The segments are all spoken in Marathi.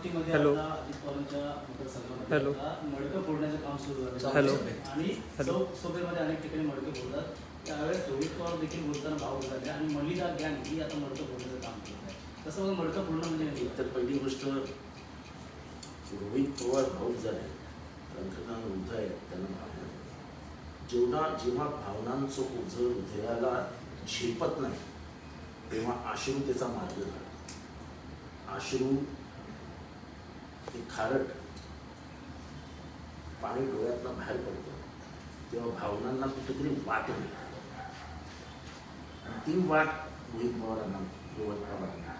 हॅलो. हॅलो. आता मडकं फोडण्याचं काम सुरू झालं हॅलो. आणि हॅलो. चौक सोपेमध्ये अनेक ठिकाणी मडकं फोडतात त्यावेळेस रोहित पवार देखील बोलताना भाव झाले आणि मलिदा गँग ही आता मडकं फोडण्याचं काम करत आहे तसं मग मडकं फोडणं म्हणजे नेमकं काय? तर पहिली गोष्ट रोहित पवार भाऊक झाले हृदय आहे त्यांना भावना. जेवढा जेव्हा भावनांचं ओझं हृदयाला झेपत नाही तेव्हा अश्रू त्याचा मार्ग काढतो अश्रू ते खारट पाणी डोळ्यातनं बाहेर पडतं. तेव्हा भावनांना कुठेतरी वाट मिळते आणि ती वाट मोहित पवारांना रोहित पवारांना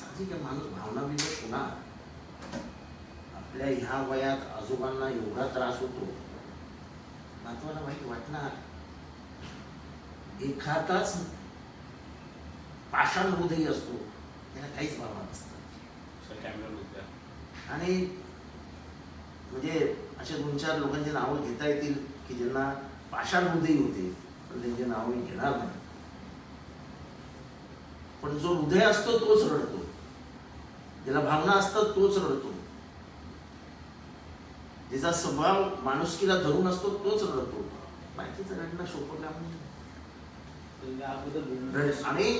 साहजिक माणूस भावना विकत होणार. आपल्या ह्या वयात आजोबांना एवढा त्रास होतो. नातवाला वाईट वाटणार. एखादाच पाषाण हृदय असतो. त्याला काहीच भावना नसतात आणि म्हणजे असे दोन चार लोकांची नावं घेता येतील की ज्यांना पाषाण हृदय होते पण त्यांची नावं मी घेणार नाही. पण जो हृदय असतो तोच रडतो. ज्याला भावना असतात तोच रडतो. ज्याचा स्वभाव माणुसकीला धरून असतो तोच रडतो. बाकीचं रडणं सोपं काम नाही. म्हणजे आणि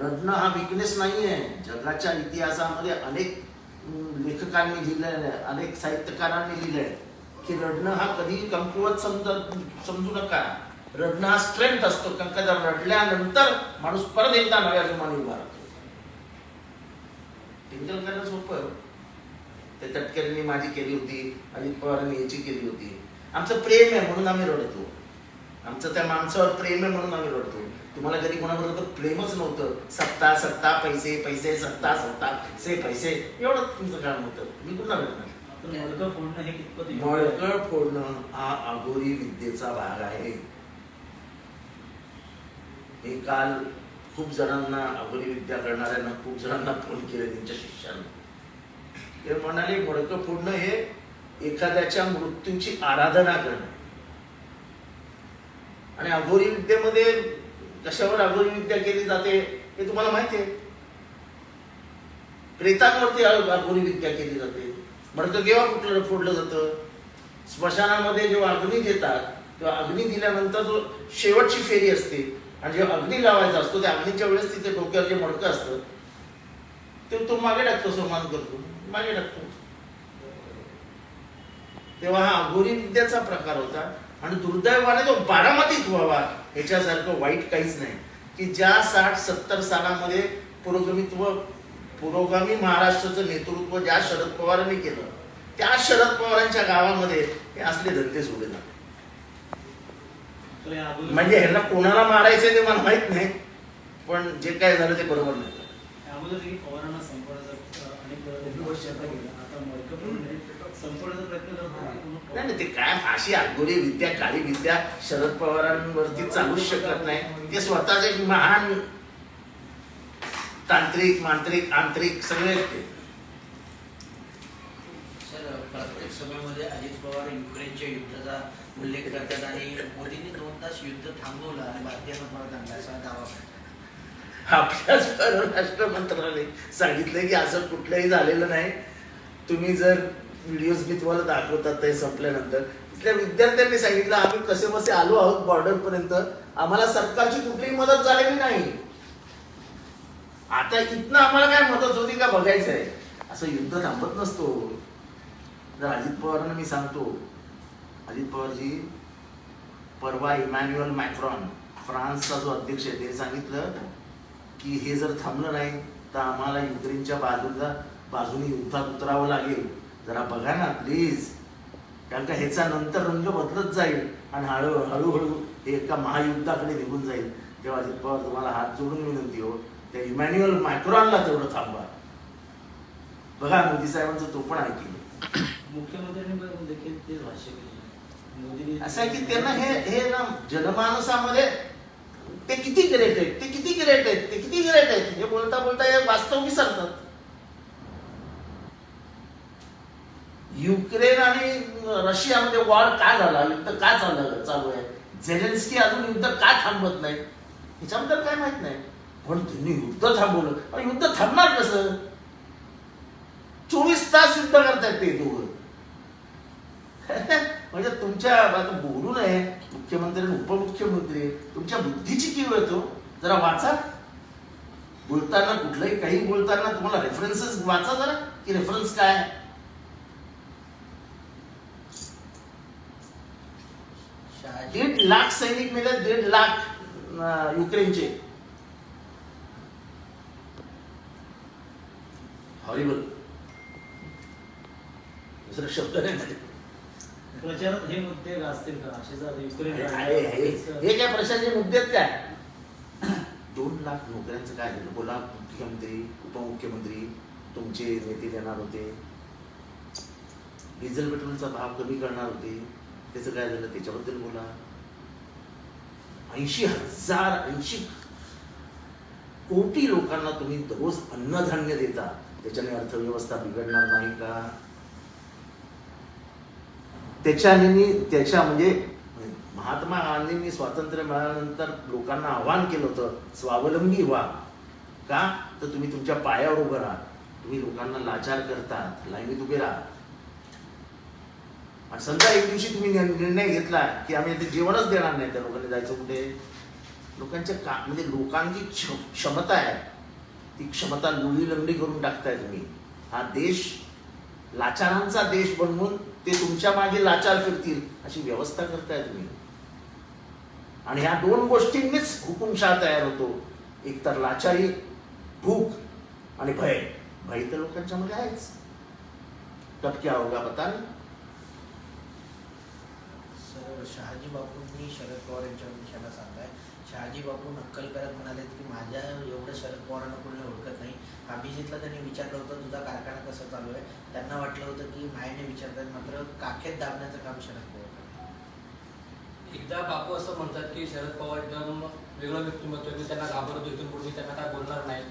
रडणं हा विकनेस नाही आहे जगाच्या इतिहासामध्ये अनेक लेखकांनी लिहिलेलं आहे अनेक साहित्यकारांनी लिहिलं आहे की रडणं हा कधीही कमकुवत समज समजू नका. रडणं हा स्ट्रेंथ असतो. कारण का जर रडल्यानंतर माणूस परत एकदा नव्या जुमाने उभा राहतो टिंकल करणं सोपं. ते तटकरींनी माझी केली होती अजित पवारांनी याची केली होती. आमचं प्रेम आहे म्हणून आम्ही रडतो. आमचं त्या माणसावर प्रेम आहे म्हणून आम्ही रडतो. तुम्हाला कधी कोणाबरोबर प्रेमच नव्हतं. सत्ता सत्ता पैसे पैसे सत्ता सत्ता से पैसे एवढं तुमचं काम होतं. मी कुठला रडणार आपण मडकं फोडणं हे कितपत फोडणं हा अघोरी विद्येचा भाग आहे. हे काल खूप जणांना अघोरी विद्या करणाऱ्यांना खूप जणांना फोन केले त्यांच्या शिष्यांना. ते म्हणाले मडकं फोडणं हे एखाद्याच्या मृत्यूची आराधना करणं. आणि अघोरी विद्येमध्ये कशावर अघोरीविद्या केली जाते हे तुम्हाला माहिती आहे? प्रेतांवरती अघोरी विद्या केली जाते. मडकं केव्हा कुठलं फोडलं जातं? स्मशानामध्ये जेव्हा अग्नी देतात तेव्हा अग्नी दिल्यानंतर जो शेवटची फेरी असते आणि जेव्हा अग्नी लावायचा असतो त्या अग्नीच्या वेळेस तिथे डोक्यावर जे मडकं असतं ते तो मागे टाकतो समान करतो. मागे टाकतो. तेव्हा हा अघोरी विद्याचा प्रकार होता. आणि दुर्दैवाने तो बारामतीत व्हावा ह्याच्यासारखं वाईट काहीच नाही. की ज्या साठ सत्तर सालामध्ये पुरोगमित्व पुरोगामी महाराष्ट्राचं नेतृत्व ज्या शरद पवारांनी केलं त्या शरद पवारांच्या गावामध्ये हे असले धंदे सोडले अगोदर म्हणजे ह्यांना कोणाला मारायचं ते मला माहीत नाही पण जे काय झालं ते बरोबर नाही या अगोदर देखील पवारांना संपवण्याचा अ, अनेक आता संपवण्याचा प्रयत्न करत. नाही नाही, ते काय अशी आगोरी विद्या काळी विद्या शरद पवारांवरती चालूच शकत नाही. ते स्वतःच एक महान तांत्रिक मांत्रिक आंतरिक सगळे आहेत ते. सर प्रत्येक सभेमध्ये अजित पवार युक्रेनच्या युद्धाचा उल्लेख करतात आणि मोदींनी दोन तास युद्ध थांबवलं आणि भारतीयांना परत आणलं असा दावा करतात. आपल्याच परराष्ट्र मंत्रालय सांगितलं की असं कुठलंही झालेलं नाही. तुम्ही जर व्हिडिओज मी तुम्हाला दाखवतात ते संपल्यानंतर. तिथल्या विद्यार्थ्यांनी सांगितलं आम्ही कसे बसे आलो आहोत बॉर्डर पर्यंत. आम्हाला सरकारची कुठलीही मदत झालेली नाही. आता इथनं आम्हाला काय मदत होती का बघायचं आहे. असं युद्ध थांबत नसतो. जर अजित पवारांना मी सांगतो अजित पवारजी परवा इमॅन्युअल मॅक्रॉन फ्रान्सचा जो अध्यक्ष आहे ते सांगितलं की हे जर थांबलं नाही तर आम्हाला युक्रेनच्या बाजूला बाजूने युद्धात उतरावं लागेल. जरा बघा ना प्लीज कारण का ह्याचा नंतर रंग बदलत जाईल आणि हळू हळूहळू हे एका महायुद्धाकडे निघून जाईल. तेव्हा अजित पवार तुम्हाला हात जोडून विनंती हो त्या इमॅन्युअल मॅक्रॉनला तेवढं थांबवा. बघा मोदी साहेबांचं तो पण ऐकलं मुख्यमंत्र्यांनी देखील तेच भाष्य केलं मोदींनी असं आहे की त्यांना हे हे ना जनमानसामध्ये ते किती ग्रेट आहेत ते किती ग्रेट आहेत ते किती ग्रेट आहेत? हे बोलता बोलता हे वास्तव विसरतात युक्रेन आणि रशियामध्ये वॉर का झाला? युद्ध का झालं चालू आहे? झेलेन्स्की अजून युद्ध का थांबवत नाही? ह्याच्याबद्दल काय माहीत नाही. पण त्यांनी युद्ध थांबवलं. पण युद्ध थांबणार कसं? चोवीस तास युद्ध करतायत ते दोघं. म्हणजे तुमच्या आता बोलू नये मुख्यमंत्री आणि उपमुख्यमंत्री तुमच्या बुद्धीची किव येतो जरा वाचा. बोलताना कुठलंही काही बोलताना तुम्हाला रेफरन्सेस वाचा जरा की रेफरन्स काय दीड लाख सैनिक मेले दीड लाख युक्रेनचे. हॉरिबल दुसरा शब्द नाही प्रचारात हे मुद्दे गाजतील का? असे जर युक्रेन हे हे- हे काय मुद्दे आहेत काय? दोन लाख नोकऱ्यांचं काय झालं? बोला मुख्यमंत्री उपमुख्यमंत्री तुमचे नेते देणार होते. डिझेल पेट्रोलचा भाव कमी करणार होते. त्याचं काय झालं? त्याच्याबद्दल बोला. ऐंशी हजार ऐंशी कोटी लोकांना तुम्ही दररोज अन्नधान्य देता. त्याच्याने अर्थव्यवस्था बिघडणार नाही का? त्याच्याने मी त्याच्या म्हणजे महात्मा गांधींनी स्वातंत्र्य मिळाल्यानंतर लोकांना आव्हान केलं होतं स्वावलंबी व्हा. का? तर तुम्ही तुमच्या पायावर उभं राहा. तुम्ही लोकांना लाचार करतात लाईनीत उभे राहा. आणि समजा एक दिवशी तुम्ही निर्णय घेतला की आम्ही ते जेवणच देणार नाही त्या लोकांनी जायचं कुठे? लोकांच्या का म्हणजे लोकांची क्ष- क्षमता आहे. ती क्षमता लुळीलंगडी करून टाकताय तुम्ही. हा देश लाचारांचा देश बनवून ते तुमच्या मागे लाचार करतील अशी व्यवस्था करताय तुम्ही. आणि ह्या दोन गोष्टींनीच हुकुमशहा तयार होतो. एक तर लाचारी भूक आणि भय. भय तर लोकांच्या मध्ये आहेच. कब क्या होगा पता नाही सर शहाजी बापूंनी शरद पवार यांच्या विषयाला सांगताय शहाजी बापू नक्कल करत म्हणाले की माझ्या एवढं शरद पवारांना कोणी ओळखत नाही. अभिजितला त्यांनी विचारलं होतं तुझा कारखाना कसं चालू आहे? त्यांना वाटलं होतं की मायने विचारतात मात्र काखेत दाबण्याचं काम शरद पवार. एकदा बापू असं म्हणतात की शरद पवार एकदम वेगळं व्यक्तिमत्व मी त्यांना घाबरतो इथून पुढे मी त्यांना काय बोलणार नाही.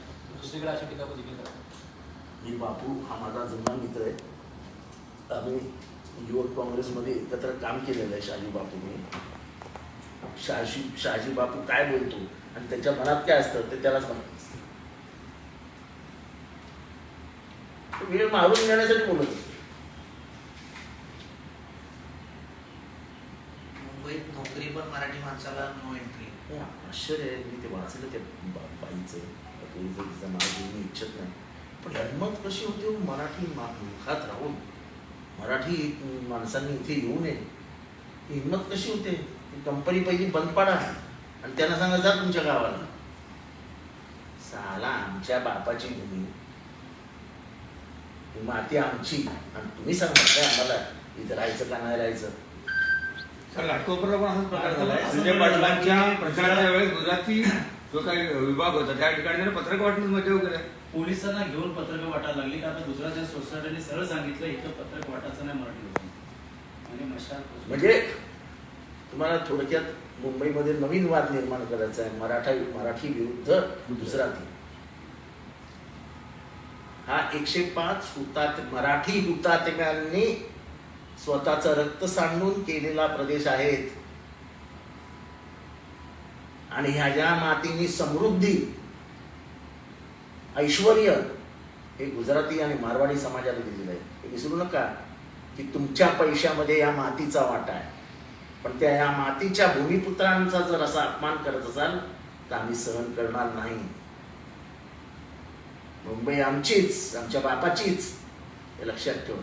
दुसरीकडे अशी टीका देखील करतात मी बापू हा माझा जुना मित्र आहे. आम्ही युवक काँग्रेसमध्ये एकत्र काम केलेलं आहे शहाजी बापूने. शहाजी शहाजी बापू काय बोलतो? आणि त्याच्या मनात काय असतं ते त्यालाच माहिती असतं तो वेळ मारून घेण्यासाठी बोलत. मुंबईत नोकरी पण मराठी माणसाला नो एंट्री हे आश्चर्य आहे. मी ते वाचलं बा- बाईचं. तिचं नाव इच्छित नाही. पण हिंमत कशी होते हो? मराठी मुखात राहून. मराठी माणसांनी इथे येऊ नये. ही हिंमत कशी होते? ती कंपनी पहिली बंद पाडा आणि त्यांना सांगा जा तुमच्या गावाला. साला आमच्या बापाची भूमी. ही माती आमची. आणि तुम्ही सांगा काय आम्हाला इथं राहायचं का नाही राहायचं? सर घाटकोपरला पण असाच प्रकार झालाय असं संजय पण पाटलांच्या झालं. प्रचाराच्या वेळेस गुजराती जो काही विभाग होता त्या ठिकाणी त्यांनी पत्रक वाटण्यात मजा वगैरे. पोलिसांना घेऊन पत्रकं वाटायला लागली. का आता गुजरातच्या सोसायटीने सरळ सांगितलं इथं पत्रक वाटायचं नाही मराठी म्हणजे तुम्हाला थोडक्यात मुंबईमध्ये नवीन वाद निर्माण करायचा आहे मराठा मराठी विरुद्ध गुजराती हा एकशे पाच हुतात मराठी हुतात्म्यांनी स्वतःचं रक्त सांडून केलेला प्रदेश आहेत. आणि ह्या मातीनी समृद्धी ऐश्वर हे गुजराती आणि मारवाडी समाजाला दिलेलं आहे. हे विसरू नका की तुमच्या पैशामध्ये या मातीचा वाटा आहे. पण त्या या मातीच्या भूमिपुत्रांचा जर असा अपमान करत असाल तर आम्ही सहन करणार नाही. मुंबई आमचीच आमच्या बापाचीच. हे लक्षात ठेवा.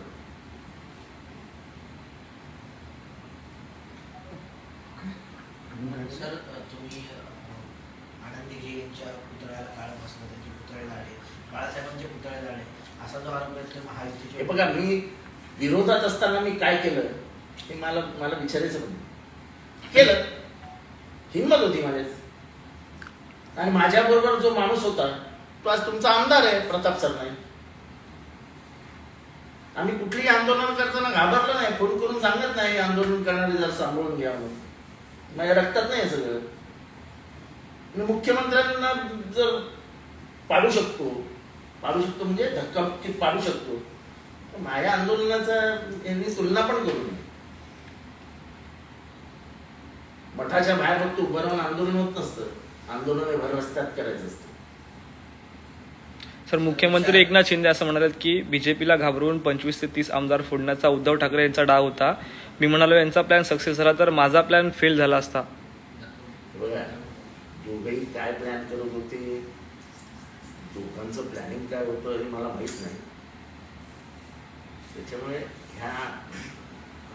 सर तुम्ही आनंदी यांच्या पुतळ्याला काळं बसलं त्यांचे पुतळे झाले. बाळासाहेबांचे पुतळे झाले. असा जो आरोप आहे महायुतीचे बघा मी विरोधात असताना मी काय केलं हे मला मला विचारायचं केलं हिंमत होती माझ्याच आणि माझ्याबरोबर जो माणूस होता तो आज तुमचा आमदार आहे प्रताप सरनाईक. आम्ही कुठलीही आंदोलन करताना घाबरलो नाही फोन करून सांगत नाही आंदोलन करणारे जर सांभाळून घ्या म्हणून. माझ्या रक्तात नाही सगळं. मी मुख्यमंत्र्यांना जर पाडू शकतो पाडू शकतो म्हणजे धक्काबुक्कीत पाडू शकतो माझ्या आंदोलनाचा यांनी तुलना पण करू नये मठाच्या बाहेर फक्त उभं राहून आंदोलन होत नसतं. आंदोलन हे भर रस्त्यात करायचं असतं. तर मुख्यमंत्री एकनाथ शिंदे असं म्हणाले की बीजेपीला घाबरून पंचवीस ते तीस आमदार फोडण्याचा उद्धव ठाकरे यांचा डाव होता. मी म्हणालो यांचा प्लॅन सक्सेस झाला तर माझा प्लॅन फेल झाला असता. बघा दोघंही काय प्लॅन करत होते? दोघांचं प्लॅनिंग काय होतं हे मला माहीत नाही. त्याच्यामुळे ह्या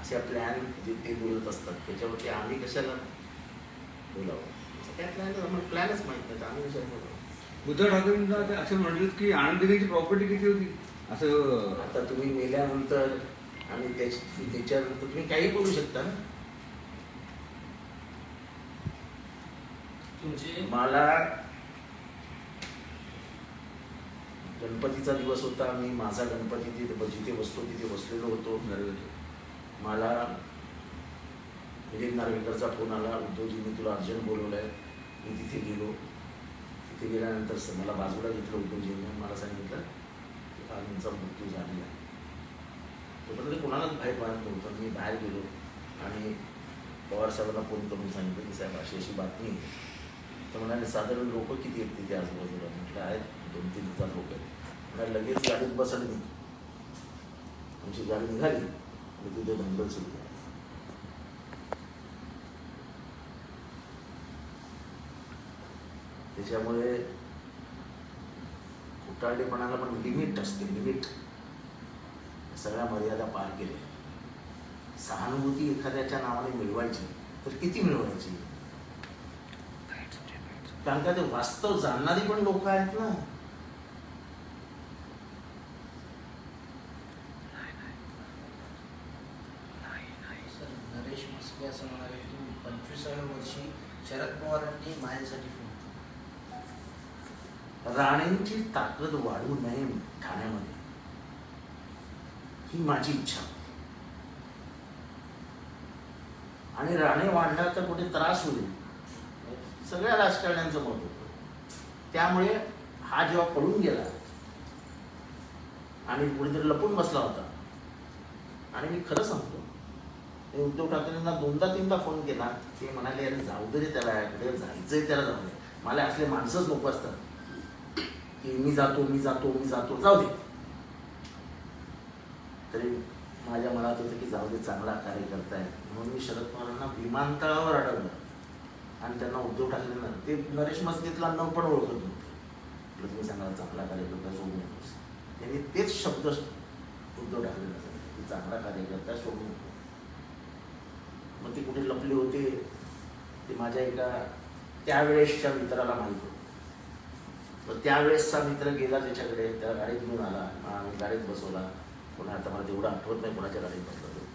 अशा प्लॅन जे ते बोलत असतात त्याच्यावरती आम्ही कशाला बोलावं? काय प्लॅन आम्हाला प्लॅनच माहीत नाही आम्ही कशाला बोलावं? उद्धव ठाकरेंना ते असं म्हटलं की आनंदीची प्रॉपर्टी किती होती? असं आता तुम्ही मेल्यानंतर आणि त्याची त्याच्यानंतर तुम्ही काही बोलू शकता ना? तुमची मला गणपतीचा दिवस होता मी माझा गणपती तिथे जिथे बसतो तिथे बसलेलो होतो. मला मिलिंद नार्वेकरचा फोन आला. उद्धवजींनी तुला अर्जंट बोलवलं आहे मी तिथे गेलो. तिथे गेल्यानंतर स- मला बाजूला घेतलं उद्धवजींनी. मला सांगितलं की आनंदचा मृत्यू झालेला आहे. तोपर्यंत कोणालाच बाहेर पाहत नव्हतं. मी बाहेर गेलो आणि पवार साहेबांना फोन करून सांगितलं की साहेब अशी अशी बातमी तर म्हणाले साधारण लोक किती आहेत तिथे आजूबाजूला? म्हटलं आहेत दोन तीन हजार लोक आहेत. म्हणाले लगेच गाडीत बसले मी. तुमची गाडी निघाली. आणि तिथे दंगल सुरू आहे त्याच्यामुळे खोटारडेपणाला पण लिमिट असते लिमिट सगळ्या मर्यादा पार केल्या. सहानुभूती एखाद्याच्या नावाने मिळवायची तर किती मिळवायची? कारण का ते वास्तव जाणणारी पण लोक आहेत ना सर नरेश मस्के असं म्हणाले की पंचवीसाव्या वर्षी शरद पवारांनी माझ्यासाठी फोन केला. राणेंची ताकद वाढू नये ठाण्यामध्ये. ही माझी इच्छा. आणि राणे वाढला तर कुठे त्रास होईल? सगळ्या राजकारण्यांचं मत होतं. त्यामुळे हा जेव्हा पळून गेला आणि कुठेतरी लपून बसला होता. आणि मी खरं सांगतो मी उद्धव ठाकरेंना दोनदा तीनदा फोन केला. ते म्हणाले अरे जाऊ दे रे त्याला कुठे जायचंय त्याला जाऊ दे मला असले माणसंच नको असतात. की मी जातो मी जातो मी जातो. जाऊ दे. तरी माझ्या मनात होतं की जाऊ दे चांगला कार्य आहे म्हणून मी शरद पवारांना विमानतळावर अडवलं. आणि त्यांना उद्धव ठाकरेंना ते नरेश मस्जिदला न पण ओळखत नव्हते. तुम्ही चांगला चांगला कार्यकर्ता सोडू नकोस. त्यांनी तेच शब्द उद्धव ठाकरेंना सांगितले की चांगला कार्यकर्ता सोडू नको मग ते कुठे लपले होते ते माझ्या एका त्यावेळेसच्या मित्राला माहीत होतं त्यावेळेसचा मित्र गेला त्याच्याकडे त्या गाडीत घेऊन आला. आणि गाडीत बसवला. पुन्हा आता मला तेवढं आठवत नाही कोणाच्या गाडीत बसला तो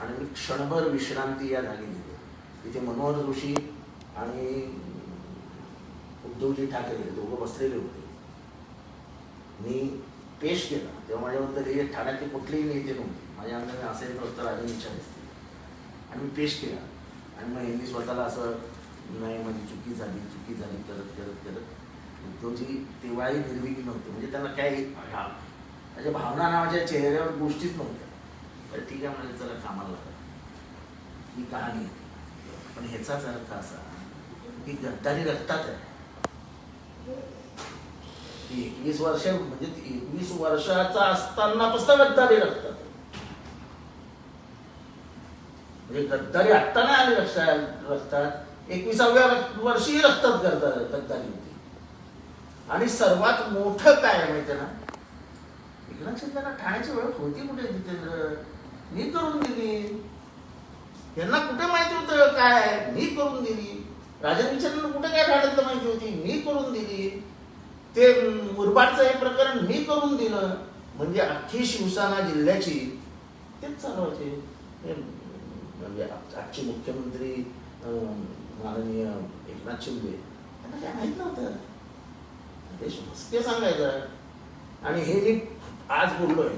आणि मी क्षणभर विश्रांती या जागी दिली तिथे मनोहर जोशी आणि उद्धवजी ठाकरे दोघं बसलेले होते. मी पेश केला. तेव्हा माझ्याबद्दल हे ठाण्यातले कुठलेही नेते नव्हते. माझ्या अंगाने असेल तर राजन विचार असते आणि मी पेश केला. आणि मग यांनी स्वतःला असं नाही माझी चुकी झाली चुकी झाली करत करत करत. उद्धवजी तेव्हाही निर्विकी नव्हते म्हणजे त्यांना काही भाव माझ्या भावना नावाच्या चेहऱ्यावर गोष्टीच नव्हत्या. बरं ठीक आहे म्हणजे चला कामाला लागा. ही कहाणी आहे. पण ह्याचाच अर्थ असा की गद्दारी रक्तात आहे. एकवीस वर्ष म्हणजे एकवीस वर्षाचा असताना पुस्तक गद्दारी रक्तात. म्हणजे गद्दारी आत्ता नाही आली रक्तात. एकविसाव्या वर्षी रक्तात गद्दार गद्दारी होती. आणि सर्वात मोठं काय आहे माहिती आहे ना? एकनाथ शिंदेना ठाण्याची वेळ होती कुठे जितेंद्र? मी करून दिली. यांना कुठे माहिती होतं काय मी करून दिली. राजन कुठे काय ठाण्यातलं माहिती होती? मी करून दिली. ते मुरबाडचं हे प्रकरण मी करून दिलं. म्हणजे अख्खी शिवसेना जिल्ह्याची तेच चालवायचे. म्हणजे आजचे मुख्यमंत्री माननीय एकनाथ शिंदे. त्यांना काय माहीत नव्हतं. ते ते सांगायचं आणि हे मी आज बोललोय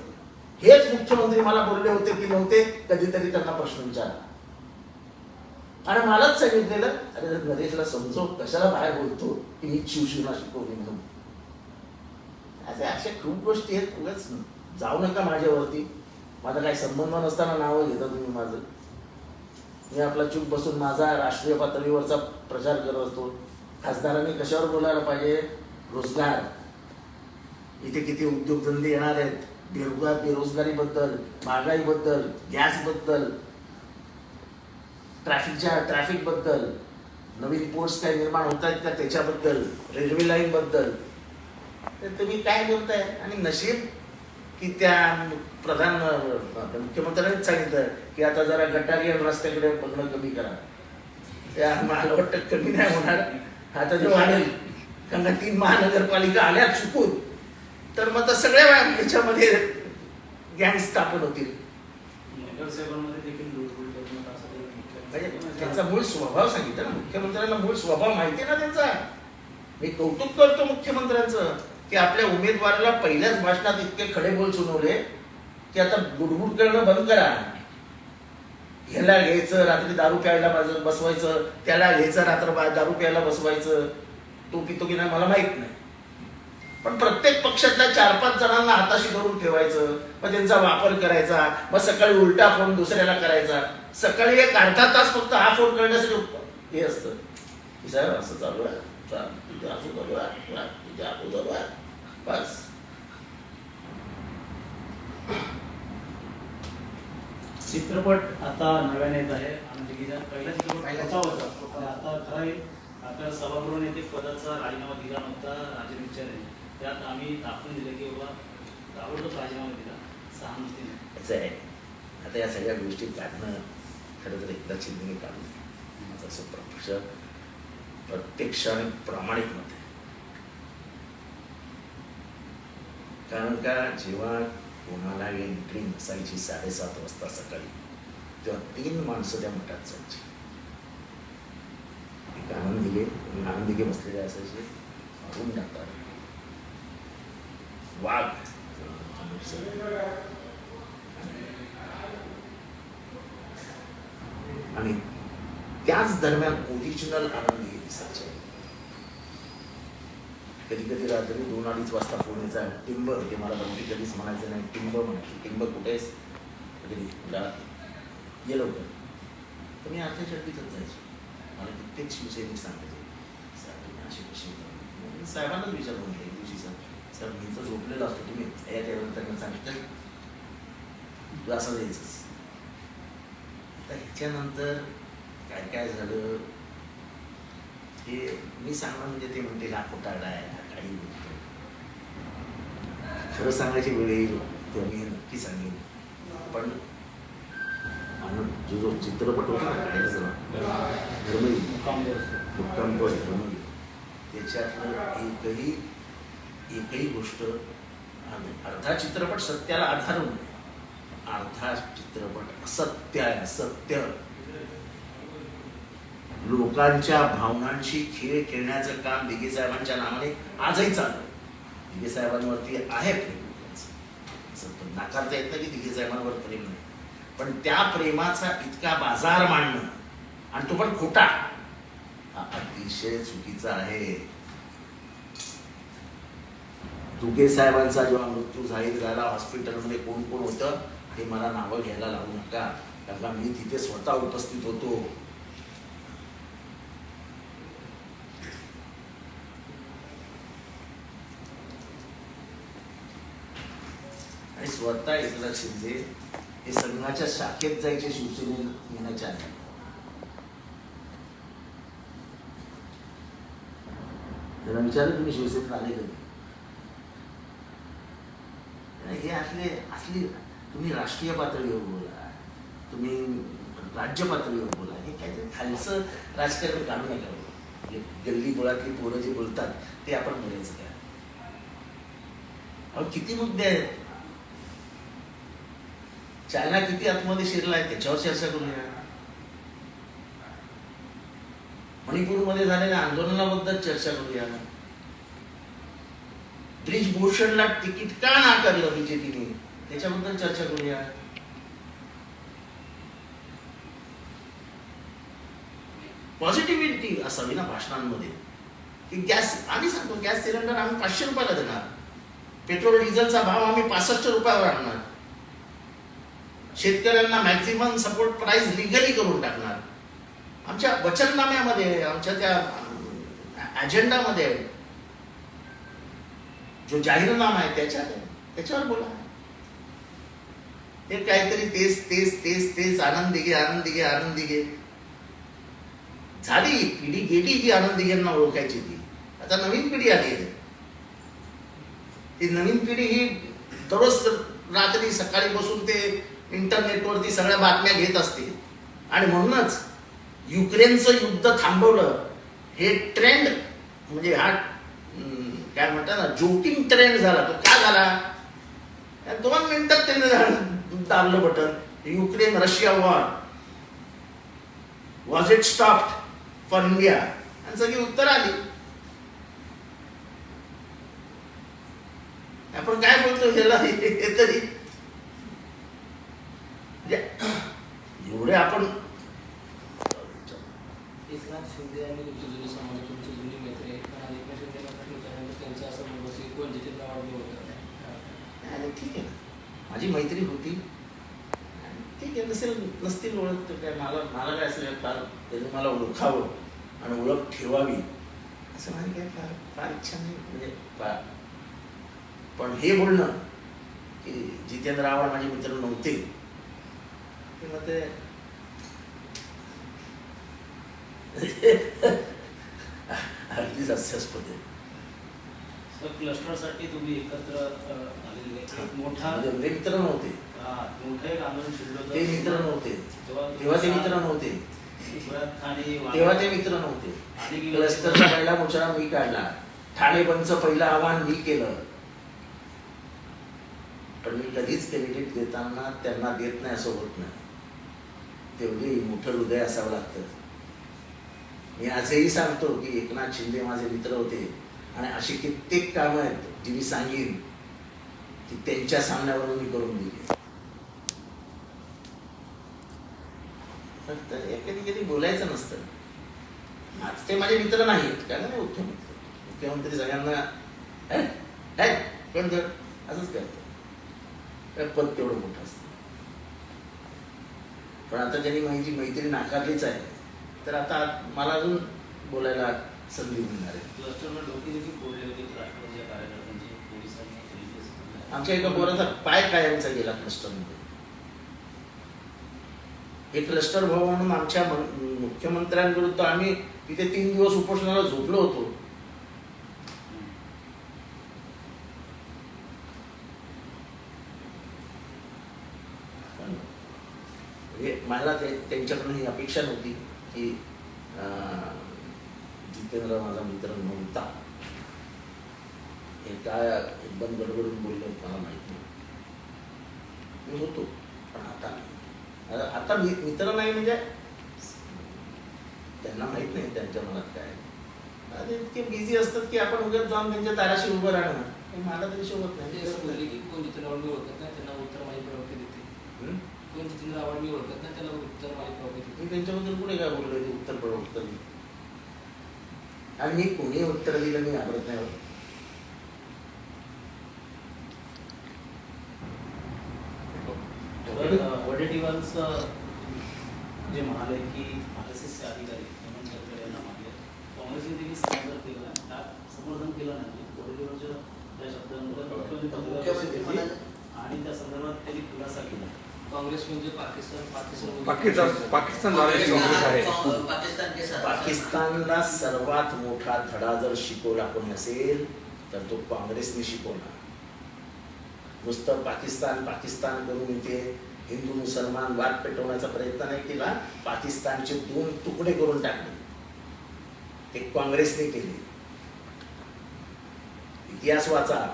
हेच मुख्यमंत्री मला बोलले होते की नव्हते कधीतरी त्यांना प्रश्न विचारा. आणि मलाच सांगितलेलं अरे नरेशला समजव कशाला बाहेर बोलतो की मी शिवसेना शिकवली म्हणून. असे अशा खूप गोष्टी आहेत उगाच जाऊ नका माझ्यावरती. माझा काही संबंध नसताना नावं घेता तुम्ही माझं. मी आपला चूक बसून माझा राष्ट्रीय पातळीवरचा प्रचार करत असतो. खासदारांनी कशावर बोलायला पाहिजे? रोजगार. इथे किती उद्योगधंदे येणार आहेत. बेरोजगार बेरोजगारीबद्दल महागाईबद्दल गॅसबद्दल ट्रॅफिकच्या ट्रॅफिकबद्दल नवीन पोस्ट काय निर्माण होत आहेत का त्याच्याबद्दल रेल्वे लाईन बद्दल तर तुम्ही काय बोलताय? आणि नशीब की त्या प्रधान मुख्यमंत्र्यांनीच सांगितलं की आता जरा गटारी रस्त्याकडे बघणं कमी करा. त्या मला वाटतं कमी नाही होणार. आता जो वाढेल कारण तीन महानगरपालिका आल्या चुकून. तर मग तर सगळ्या याच्यामध्ये गँग स्थापन होतील. म्हणजे त्यांचा मूळ स्वभाव सांगितलं ना. मुख्यमंत्र्यांना मूळ स्वभाव माहिती ना त्यांचा? मी कौतुक करतो मुख्यमंत्र्यांचं. की आपल्या उमेदवाराला पहिल्याच भाषणात इतके खडे बोल सुनवले की आता बुडबुड करणं बंद करा. ह्याला घ्यायचं रात्री दारू प्यायला बसवायचं त्याला घ्यायचं रात्र दारू प्यायला बसवायचं. तो पितो की नाही मला माहीत नाही. पण प्रत्येक पक्षातल्या चार पाच जणांना हाताशी धरून ठेवायचं मग त्यांचा वापर करायचा मग सकाळी उलटा फोन दुसऱ्याला करायचा. सकाळी एक अर्धा तास फक्त हा फोन करण्यासाठी हे असतं. की साहेब असं चालू आहे. बस. चित्रपट आता नव्याने येत आहे. म्हणजे पहिला चित्रपट पहिला होता? पण आता खरं आता सभागृह नेते पदाचा राजीनामा दिला नव्हता राजन विचारे त्यात आम्ही दाखवून दिलं की बाबा ताबडतोब राजीनामा दिला. सहानुभूतीने असं आहे. आता या सगळ्या गोष्टी काढणं खरं तर एकदा चिंतने काढून माझं असं प्रत्यक्ष प्रत्यक्ष आणि प्रामाणिक मत आहे. कारण का जेव्हा कोणाला एंट्री नसायची साडेसात वाजता सकाळी तेव्हा तीन माणसं त्या मठात जायची. एक आनंदिगे आनंदिगे बसलेले असायचे. मारून टाकतात. वाघ. आणि त्याच दरम्यान ओरिजिनल आनंद हे दिसायचे. कधी कधी रात्री दोन अडीच वाजता फोन यायचा टिंब ते मला बंटी कधीच म्हणायचं नाही टिंब म्हणायची. टिंब कुठेस कधी? म्हटलं, ये तर मी आजच्या चड्डीतच जायचो. मला कित्येक शिवसैनिक सांगायचे साहेब तुम्ही अशी कशी होता?" मी साहेबांनाच विचारलं म्हटलं एक दिवशी सर सर मी तर झोपलेलो असतो तुम्ही या त्यावेळेला त्यांना सांगितलं तू असं जायचंस तर ह्याच्यानंतर काय काय झालं हे मी सांगणं म्हणजे ते म्हणते हा खोटारडा आहे हा काही बोलतो खरं सांगायची वेळ येईल तेव्हा मी नक्की सांगेन पण आणि जो जो चित्रपट होता ना काढायचा धर्मवीर मुक्काम बस त्याच्यातलं एकही एकही गोष्ट अर्धा चित्रपट सत्याला आधारून अर्धा चित्रपट असत्य आहे असत्य. लोकांच्या भावनांशी खेळ खेळण्याचं काम दिगे साहेबांच्या नावाने आजही चालू दिगे साहेबांवरती आहे प्रेम. लोकांचं. असं नाकारता येत नाही की दिगे साहेबांवर प्रेम नाही. पण त्या प्रेमाचा इतका बाजार मांडणं. आणि तो पण खोटा. हा अतिशय चुकीचा आहे. दुगे साहेबांचा जेव्हा मृत्यू जाहीर झाला हॉस्पिटलमध्ये कोण कोण होतं हे मला नावं घ्यायला लावू नका. कारण का मी तिथे स्वतः उपस्थित होतो. आणि स्वतः एकनाथ शिंदे हे संघाच्या शाखेत जायचे शिवसेने येण्याच्या आधी. जरा विचारलं तुम्ही शिवसेनेत आले कधी? हे असले असली तुम्ही राष्ट्रीय पातळीवर बोला तुम्ही राज्य पातळीवर बोला हे काहीतरी खालचं राजकारण काढू नका. हे गल्ली बोळातली पोरं जे बोलतात ते आपण बोलायचं काय? अहो किती मुद्दे आहेत. चायना किती आतमध्ये शिरला आहे त्याच्यावर चर्चा करूया मणिपूरमध्ये झालेल्या आंदोलनाबद्दल चर्चा करूया ब्रिज भूषणला तिकीट का नाकारलं बीजेपीने त्याच्याबद्दल चर्चा करूया पॉझिटिव्हिटी असावी ना भाषणांमध्ये. की गॅस आम्ही सांगतो गॅस सिलेंडर आम्ही पाचशे रुपयाला देणार. पेट्रोल डिझेलचा भाव आम्ही पासष्ट रुपयावर आणणार. शेतकऱ्यांना मॅक्झिमम सपोर्ट प्राईस लिगली करून टाकणार. आमच्या वचननाम्यामध्ये आमच्या त्या अजेंडामध्ये जो जाहीरनामा आहे त्याच्यावर त्याच्यावर बोला. हे काहीतरी तेच तेच तेच तेच आनंदी घे आनंदी घे आनंदी घे झाली पिढी गेली जी आनंदी घेना ओळखायची ती. आता नवीन पिढी आली आहे. ती नवीन पिढी ही दररोज रात्री सकाळी बसून ते इंटरनेटवरती सगळ्या बातम्या घेत असतील. आणि म्हणूनच युक्रेनचं युद्ध थांबवलं हे ट्रेंड म्हणजे हा काय म्हणतात ना जोकिंग ट्रेंड झाला. तो का झाला? दोन मिनिटात त्याने दाबलं button Ukraine Russia war was it stopped for India आणि सगळी उत्तर आली. आपण काय बोलतो ह्याला? तरी म्हणजे एवढे आपण एकनाथ शिंदे आणि जुनी समाज तुमचे जुनी मित्र आहेत पण एकनाथ शिंदे त्यांचं असं की कोण आव्हाड मी होतं आणि ठीक आहे. माझी मैत्री होती. ठीक आहे नसेल नसतील ओळख तर काय मला मला काय असेल फार त्यांनी मला ओळखावं आणि ओळख ठेवावी. असं माझी काय फार फार इच्छा नाही म्हणजे फार. पण हे बोलणं की जितेंद्र आव्हाड माझे मित्र नव्हते ते अगदीच हास्यास्पद आहे. क्लस्टरसाठी तुम्ही एकत्र आलेले एक मोठा म्हणजे ते मित्र नव्हते. हा, मोठं एक आंदोलन होतं. ते मित्र नव्हते. तेव्हा तेव्हा ते मित्र नव्हते. खान आणि वाणी- तेव्हा ते मित्र नव्हते. आणि क्लस्टरचा पहिला मुचरा मी काढला. ठाणेबंदचं पहिलं आव्हान मी केलं. पण मी कधीच क्रेडिट देताना त्यांना देत नाही असं होत नाही. तेवढी मोठं हृदय असावं लागतं. मी आजही सांगतो की एकनाथ शिंदे माझे मित्र होते आणि अशी कित्येक कामं आहेत जी मी सांगेन की त्यांच्या सांगण्यावरून मी करून दिली फक्त कधी कधी बोलायचं नसतं. आज ते माझे मित्र नाहीत कारण नाही मुख्यमंत्री मुख्यमंत्री सगळ्यांना असंच करतो. पद तेवढं मोठं असतं. पण आता त्यांनी माझी मैत्री नाकारलीच आहे. तर आता मला अजून बोलायला संधी मिळणार आहे. क्लस्टरवर डोके देखील फोडले होते राष्ट्रवादीच्या कार्यकर्त्यांचे पोलिसांनी केलेली असं. आमच्या एका पोराचा पाय कायमचा गेला क्लस्टरमध्ये. हे क्लस्टर भाऊ म्हणून आमच्या मन- मुख्यमंत्र्यांविरुद्ध आम्ही तिथे तीन दिवस उपोषणाला झोपलो होतो. म्हणजे मला ते त्यांच्याकडून ही अपेक्षा नव्हती की अं, जितेंद्र माझा मित्र नव्हता. हे काय एकदम गडबडून बोललं मला माहीत नाही मी होतो पण आता नाही. आता- मी मित्र नाही म्हणजे? त्यांना माहीत नाही त्यांच्या मनात काय ते इतके बिझी असतात की आपण उगाच जाऊन त्यांच्या दाराशी उभं राहणं हे मला तरी शोभत नाही. बोलले कोण जितेंद्र आव्हाड मी ओळखत नाही त्याला उत्तर प्रवृत्ती देते मी त्यांच्याबद्दल कुठे काय बोललोय ते उत्तर पण उत्तर नाही. आणि मी कोणी उत्तर दिलं मी घाबरत नाही वडेट्टीवारचं जे म्हणाले की आर एस एसचे अधिकारी हेमंत करकरे यांना मारले काँग्रेसने देखील समर्थन केलं. का समर्थन केलं नाही. वडेट्टीवारच्या त्या शब्दांवर आणि त्या संदर्भात त्यांनी खुलासा केला काँग्रेस म्हणजे पाकिस्तान पाकिस्तान पाकिस्तान पाकिस्तान झालेली काँग्रेस आहे. पाकिस्तान के साथ पाकिस्तानला सर्वात मोठा धडा जर शिकवला कोणी असेल तर तो काँग्रेसने शिकवला. नुसतं पाकिस्तान पाकिस्तान करून इथे हिंदू मुसलमान वाद पेटवण्याचा प्रयत्न नाही केला पाकिस्तानचे दोन तुकडे करून टाकले. ते काँग्रेसने केले. इतिहास वाचा.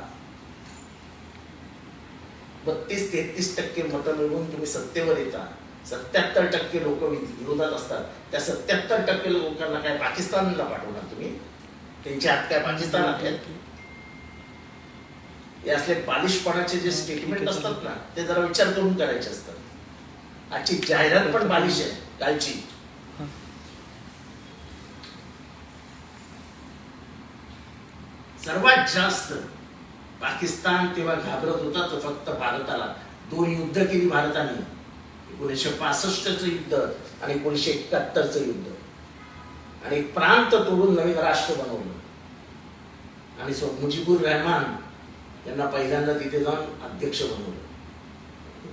बत्तीस तेहतीस टक्के मतं मिळवून तुम्ही सत्तेवर येता. सत्याहत्तर टक्के लोक विरोधात असतात. त्या सत्याहत्तर टक्के लोकांना काय पाकिस्तानला पाठवणार तुम्ही? त्यांच्या हात काय पाकिस्तानात आहेत. हे असले बालिशपणाचे जे स्टेटमेंट असतात ना ते जरा विचार करून करायचे असतात. आजची जाहिरात पण बालिश आहे कालची. सर्वात जास्त पाकिस्तान तेव्हा घाबरत होता तो फक्त भारताला. दोन युद्ध केली भारताने. एकोणीसशे पासष्टचं युद्ध आणि एकोणीसशे एकाहत्तरचं युद्ध. आणि प्रांत तोडून नवीन राष्ट्र बनवलं. आणि मुजीबुर रहमान यांना पहिल्यांदा तिथे जाऊन अध्यक्ष बनवलं.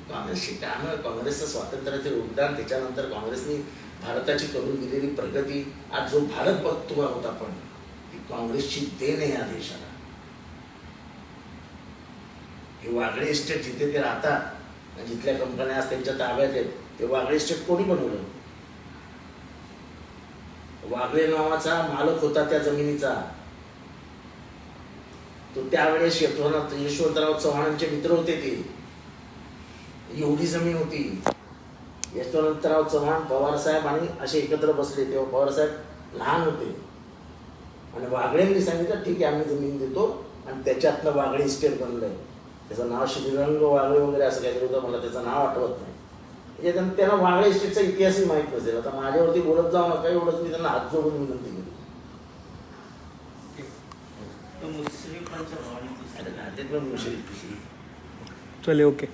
काँग्रेसची त्यामुळे काँग्रेसचं स्वातंत्र्याचे योगदान त्याच्यानंतर काँग्रेसने भारताची करून दिलेली प्रगती आज जो भारत बघतो आहोत आपण ती काँग्रेसची देण आहे या देशाला. हे वागळे इस्टेट जिथे ते राहतात आणि जिथल्या कंपन्या आज त्यांच्या ताब्यात आहेत ते वागळे इस्टेट कोणी बनवलं? वागळे नावाचा मालक होता त्या जमिनीचा. तो त्यावेळेस यशवंत यशवंतराव चव्हाणांचे मित्र होते ते. एवढी जमीन होती. यशवंतराव चव्हाण पवारसाहेब आणि असे एकत्र बसले. तेव्हा पवारसाहेब लहान होते. आणि वागळेंनी सांगितलं ठीक आहे आम्ही जमीन देतो आणि त्याच्यातनं वागळे इस्टेट बनलंय. त्याचं नाव श्रीरंग वागळे वगैरे असं काहीतरी होतं मला त्याचं नाव आठवत नाही. म्हणजे त्यांना त्याला वागळे इस्टेटचा इतिहासही माहीत नसेल. आता माझ्यावरती बोलत जाऊ नका एवढंच मी त्यांना हात जोडून विनंती केली. चले ओके.